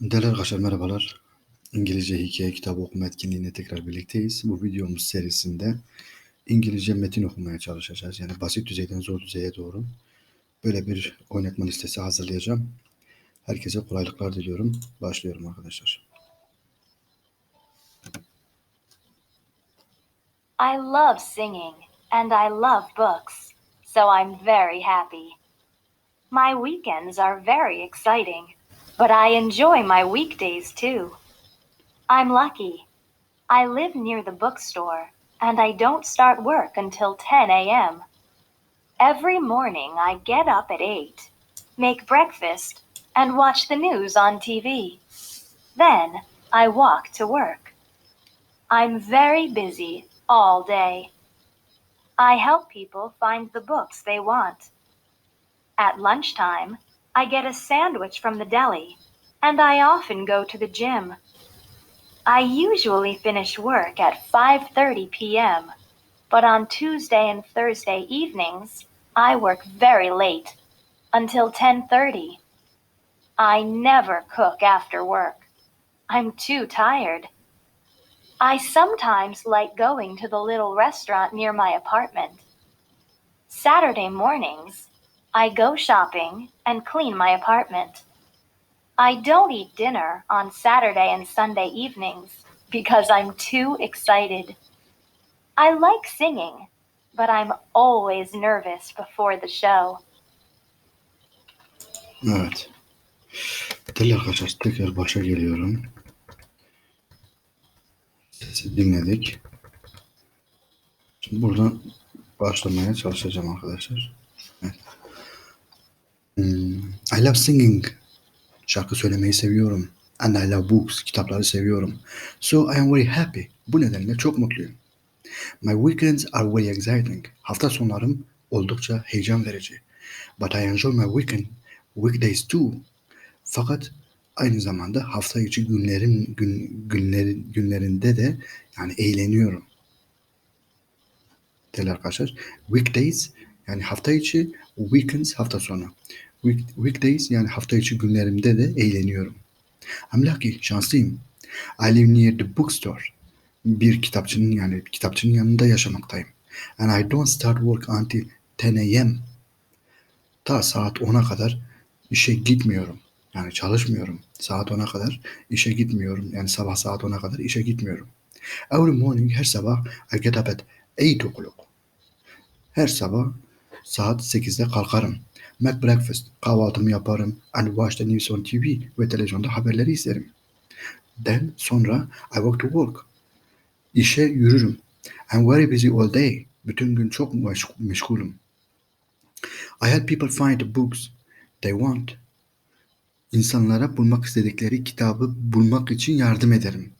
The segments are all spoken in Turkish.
Değerli arkadaşlar merhabalar. İngilizce hikaye kitabı okuma etkinliğinde tekrar birlikteyiz. Bu videomuz serisinde İngilizce metin okumaya çalışacağız. Yani basit düzeyden zor düzeye doğru. Böyle bir oynatma listesi hazırlayacağım. Herkese kolaylıklar diliyorum. Başlıyorum arkadaşlar. I love singing and I love books, so I'm very happy. My weekends are very exciting, but I enjoy my weekdays too. I'm lucky. I live near the bookstore and I don't start work until 10 a.m. Every morning I get up at 8, make breakfast, and watch the news on TV. Then I walk to work. I'm very busy all day. I help people find the books they want. At lunchtime, I get a sandwich from the deli, and I often go to the gym. I usually finish work at 5:30 p.m., but on Tuesday and Thursday evenings, I work very late, until 10:30. I never cook after work. I'm too tired. I sometimes like going to the little restaurant near my apartment. Saturday mornings, I go shopping and clean my apartment. I don't eat dinner on Saturday and Sunday evenings because I'm too excited. I like singing, but I'm always nervous before the show. Evet. Arkadaşlar tekrar başa geliyorum. Sesi dinledik. Şimdi buradan başlamaya çalışacağım arkadaşlar. Hmm, I love singing. Şarkı söylemeyi seviyorum. And I love books. Kitapları seviyorum. So I am very happy. Bu nedenle çok mutluyum. My weekends are very exciting. Hafta sonlarım oldukça heyecan verici. But I enjoy my weekend weekdays too. Fakat aynı zamanda hafta içi günlerin gün, günlerin günlerinde de yani eğleniyorum. Değerli arkadaşlar. Weekdays yani hafta içi, weekends hafta sonu. Week, weekdays yani hafta içi günlerimde de eğleniyorum. I'm lucky, şanslıyım. I live near the bookstore. Bir kitapçının yani kitapçının yanında yaşamaktayım. And I don't start work until 10 a.m. Ta saat 10'a kadar işe gitmiyorum. Yani çalışmıyorum. Saat 10'a kadar işe gitmiyorum. Yani sabah saat 10'a kadar işe gitmiyorum. Every morning her sabah I get up at 8 o'clock. Her sabah saat 8'de kalkarım. Make breakfast, kahvaltımı yaparım. And watch the news on TV ve televizyonda haberleri izlerim. Then sonra I walk to work. İşe yürürüm. I'm very busy all day. Bütün gün çok meş- meşgulüm. I help people find the books they want. İnsanlara bulmak istedikleri kitabı bulmak için yardım ederim.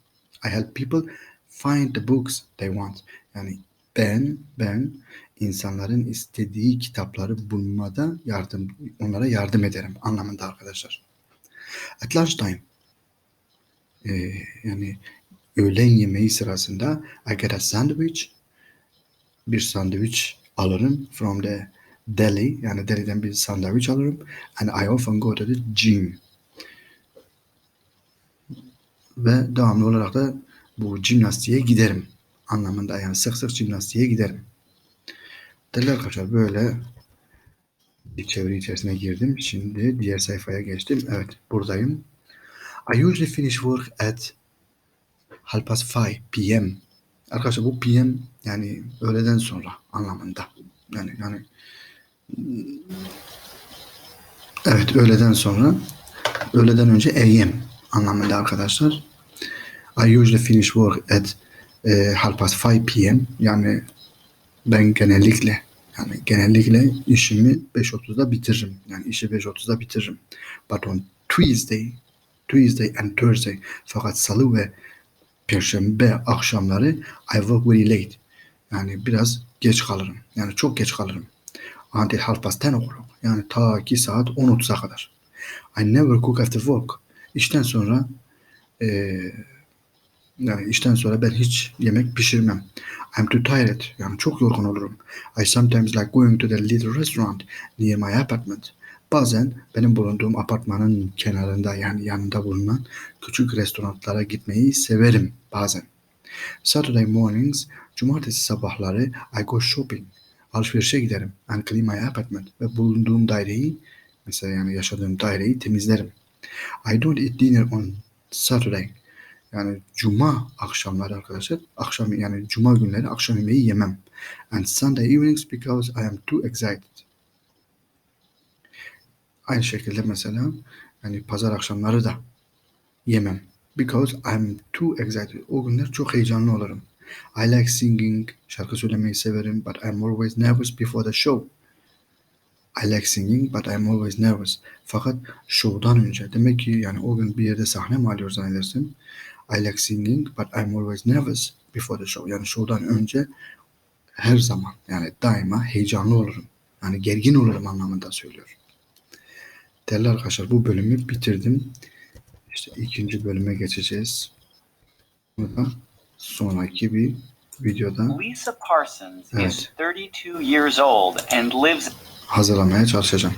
I help people find the books they want. Yani ben ben insanların istediği kitapları bulmada yardım onlara yardım ederim anlamında arkadaşlar. At lunchtime ee, yani öğlen yemeği sırasında I get a sandwich bir sandviç alırım from the deli yani deliden bir sandviç alırım and I often go to the gym ve devamlı olarak da bu jimnastiğe giderim anlamında yani sık sık jimnastiğe giderim. Değerli arkadaşlar böyle bir çeviri içerisine girdim. Şimdi diğer sayfaya geçtim. Evet buradayım. I usually finish work at half past 5 p.m. Arkadaşlar bu PM yani öğleden sonra anlamında. Yani yani evet öğleden sonra öğleden önce AM anlamında arkadaşlar. I usually finish work at e, half past 5 p.m. Yani ben genellikle yani genellikle işimi 5.30'da bitiririm. Yani işi 5.30'da bitiririm. But on Tuesday, Tuesday and Thursday fakat salı ve perşembe akşamları I work very late. Yani biraz geç kalırım. Yani çok geç kalırım. Until half past 10 o'clock. Yani ta ki saat 10.30'a kadar. I never cook after work. İşten sonra eee yani işten sonra ben hiç yemek pişirmem. I'm too tired. Yani çok yorgun olurum. I sometimes like going to the little restaurant near my apartment. Bazen benim bulunduğum apartmanın kenarında yani yanında bulunan küçük restoranlara gitmeyi severim bazen. Saturday mornings, cumartesi sabahları I go shopping. Alışverişe giderim and clean my apartment. Ve bulunduğum daireyi, mesela yani yaşadığım daireyi temizlerim. I don't eat dinner on Saturday. Yani cuma akşamları arkadaşlar, akşam yani cuma günleri akşam yemeği yemem. And Sunday evenings because I am too excited. Aynı şekilde mesela yani pazar akşamları da yemem. Because I'm too excited. O günler çok heyecanlı olurum. I like singing. Şarkı söylemeyi severim. But I'm always nervous before the show. I like singing but I'm always nervous. Fakat show'dan önce demek ki yani o gün bir yerde sahne mi alıyor zannedersin. I like singing but I'm always nervous before the show. Yani show'dan önce her zaman yani daima heyecanlı olurum. Yani gergin olurum anlamında söylüyor. Değerli arkadaşlar bu bölümü bitirdim. İşte ikinci bölüme geçeceğiz. Bunu da sonraki bir videoda Lisa Parsons is Evet. 32 years old and lives hazırlamaya çalışacağım.